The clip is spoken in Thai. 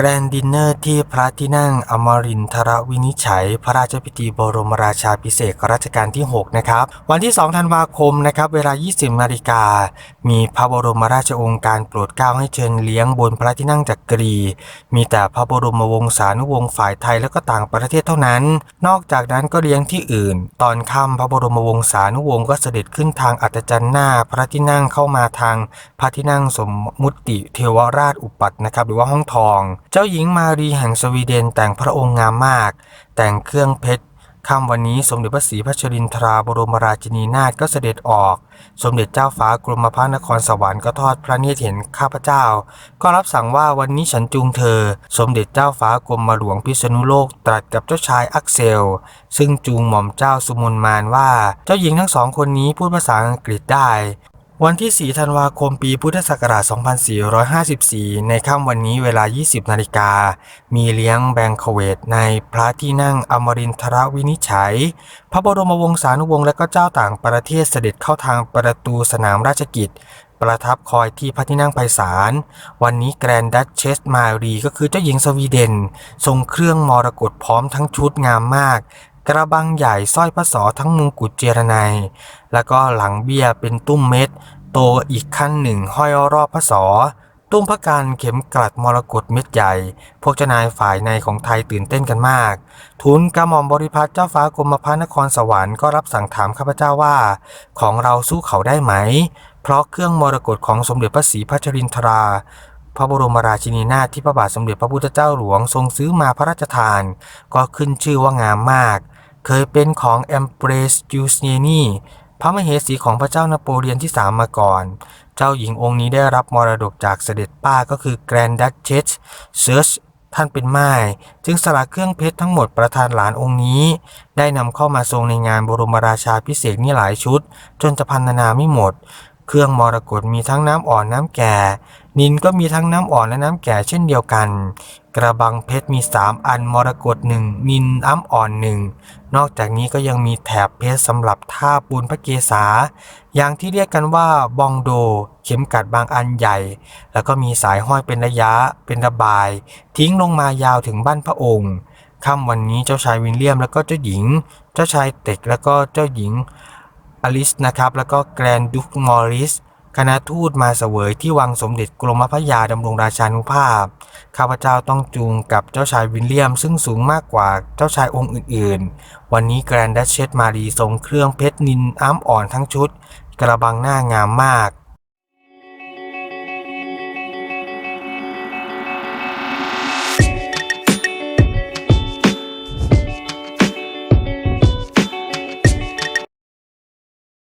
แกรนด์ดินเนอร์ที่พระที่นั่งอมรินทรวินิจฉัย พระราชพิธีบรมราชาพิเศษรัชกาลที่ 6 นะครับ วันที่ 2 ธันวาคมนะครับเวลา 20 นาฬิกา มีพระบรมราชองค์การโปรดเกล้าให้เชิญเลี้ยงบนพระที่นั่งจักรี มีแต่พระบรมวงศานุวงศ์ฝ่ายไทยและก็ต่างประเทศเท่านั้น นอกจากนั้นก็เลี้ยงที่อื่น ตอนค่ำพระบรมวงศานุวงศ์ก็เสด็จขึ้นทางอัตจันทร์หน้า พระที่นั่งเข้ามาทางพระที่นั่งสมมุติเทวราชอุปัตนะครับหรือว่าห้องทองจ้าหญิงมารีแห่งสวีเดนแต่งพระองค์งามมาก แต่งเครื่องเพชรค่ำวันนี้สมเด็จพระศรีพัชรินทราบรมราชินีนาถก็เสด็จออก สมเด็จเจ้าฟ้ากรมพระนครสวรรค์ก็ทอดพระเนตรเห็นข้าพเจ้า ก็รับสั่งว่าวันนี้ฉันจูงเธอ สมเด็จเจ้าฟ้ากรมหลวงพิษณุโลกตรัสกับเจ้าชายอักเซล ซึ่งจูงหม่อมเจ้าสุมนมานว่า เจ้าหญิงทั้งสองคนนี้พูดภาษาอังกฤษได้ วันที่ 4 ธันวาคม ปีพุทธศักราช 2454 ในค่ำวันนี้เวลา 20 นาฬิกา มีเลี้ยงแบงคเวตในพระที่นั่งอมรินทรวินิจฉัย พระบรมวงศานุวงศ์และก็เจ้าต่างประเทศเสด็จเข้าทางประตูสนามราชกิจ ประทับคอยที่พระที่นั่งไพศาล วันนี้แกรนด์ดัชเชสมารีก็คือเจ้าหญิงสวีเดน ทรงเครื่องมรกตพร้อมทั้งชุดงามมาก กระบังใหญ่สร้อยพระศอทั้งมงกุฎเจรไนยแล้วก็หลังเบี้ยเป็นตุ้มเม็ด โตอีกขั้นหนึ่งห้อยรอบพระศอตุ้มพระการเข็มกลัดมรกตเม็ดใหญ่ พวกเจ้านายฝ่ายในของไทยตื่นเต้นกันมากทูลกระหม่อมบริพัตรเจ้าฟ้ากรมพระนครสวรรค์ก็รับสั่งถามข้าพเจ้าว่า ของเราสู้เขาได้ไหม เพราะเครื่องมรกตของสมเด็จพระศรีพัชรินทรา พระบรมราชินีนาถที่พระบาทสมเด็จพระพุทธเจ้าหลวงทรงซื้อมาพระราชทาน ก็ขึ้นชื่อว่างามมาก เคยเป็นของแอมเปรสจูสเนียนีพระมเหสีของพระเจ้านโปเลียนที่สามมาก่อน เจ้าหญิงองค์นี้ได้รับมรดกจากเสด็จป้าก็คือแกรนดัชเชสเซิร์ชท่านเป็นม่ายจึงสละเครื่องเพชรทั้งหมดประทานหลานองค์นี้ ได้นำเข้ามาทรงในงานบรมราชาพิเศษนี่หลายชุด จนจะพันนาไม่หมด เครื่องมรกตมีทั้งน้ำอ่อนน้ำแก่ นินก็มีทั้งน้ำอ่อนและน้ำแก่เช่นเดียวกัน กระบังเพชรมี 3 อันมรกตหนึ่งนินน้ำอ่อนหนึ่งนอกจากนี้ก็ยังมีแถบเพชรสำหรับท่าบนพระเกศาอย่างที่เรียกกันว่าบองโด เข็มกัดบางอันใหญ่ แล้วก็มีสายห้อยเป็นระยะเป็นระบาย ทิ้งลงมายาวถึงบ้านพระองค์ค่ำวันนี้เจ้าชายวิลเลียมแล้วก็เจ้าหญิง เจ้าชายเต็กแล้วก็เจ้าหญิง อลิสนะครับแล้วก็แกรนดุกมอริสคณะทูตมาเสวยที่วังสมเด็จกรมพระยาดำรงราชานุภาพ ข้าพเจ้าต้องจูงกับเจ้าชายวิลเลียม ซึ่งสูงมากกว่าเจ้าชายองค์อื่นๆ วันนี้แกรนดัชเชสมารีทรงเครื่องเพชรนินอ้ำอ่อนทั้งชุด กระบังหน้างามมาก